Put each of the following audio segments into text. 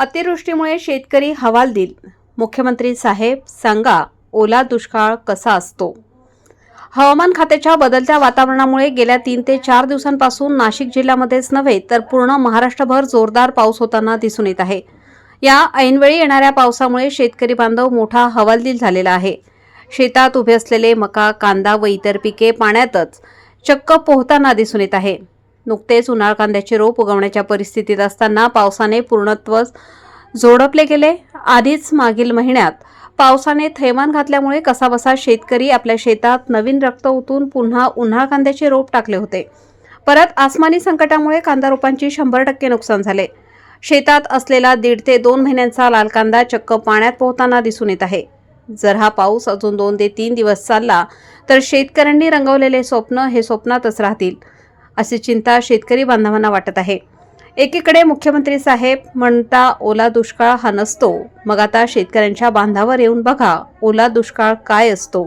अतिवृष्टीमुळे शेतकरी हवालदिल मुख्यमंत्री साहेब सांगा ओला दुष्काळ कसा असतो? हवामान खात्याच्या बदलत्या वातावरणामुळे गेल्या तीन ते चार दिवसांपासून नाशिक जिल्ह्यामध्येच नव्हे तर पूर्ण महाराष्ट्रभर जोरदार पाऊस होताना दिसून येत आहे. या ऐनवेळी येणाऱ्या पावसामुळे शेतकरी बांधव मोठा हवालदिल झालेला आहे. शेतात उभे असलेले मका कांदा व इतर पिके पाण्यातच चक्क पोहताना दिसून येत आहे. नुकतेच उन्हाळ कांद्याचे रोप उगवण्याच्या परिस्थितीत असताना पावसाने पूर्णत्व जोडपले गेले. आधीच मागील महिन्यात पावसाने थैमान घातल्यामुळे कसाबसा शेतकरी आपल्या शेतात नवीन रक्त ओतून पुन्हा उन्हाळ कांद्याचे रोप टाकले होते. परत आसमानी संकटामुळे कांदा रोपांची शंभर टक्के नुकसान झाले. शेतात असलेला दीड ते दोन महिन्यांचा लाल कांदा चक्क पाण्यात पोहताना दिसून येत आहे. जर हा पाऊस अजून दोन ते तीन दिवस चालला तर शेतकऱ्यांनी रंगवलेले स्वप्न हे स्वप्नातच राहतील. अशी चिंता शेतकरी बांधवांना वाटत आहे. एकीकडे मुख्यमंत्री साहेब म्हणता ओला दुष्काळ हा नसतो. मग आता शेतकऱ्यांच्या बांधावर येऊन बघा ओला दुष्काळ काय असतो.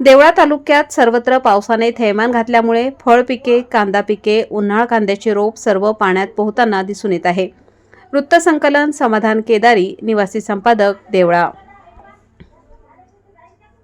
देवळा तालुक्यात सर्वत्र पावसाने थैमान घातल्यामुळे फळ पिके कांदा पिके उन्हाळ कांद्याचे रोप सर्व पाण्यात पोहताना दिसून येत आहे. वृत्तसंकलन समाधान केदारी निवासी संपादक देवळा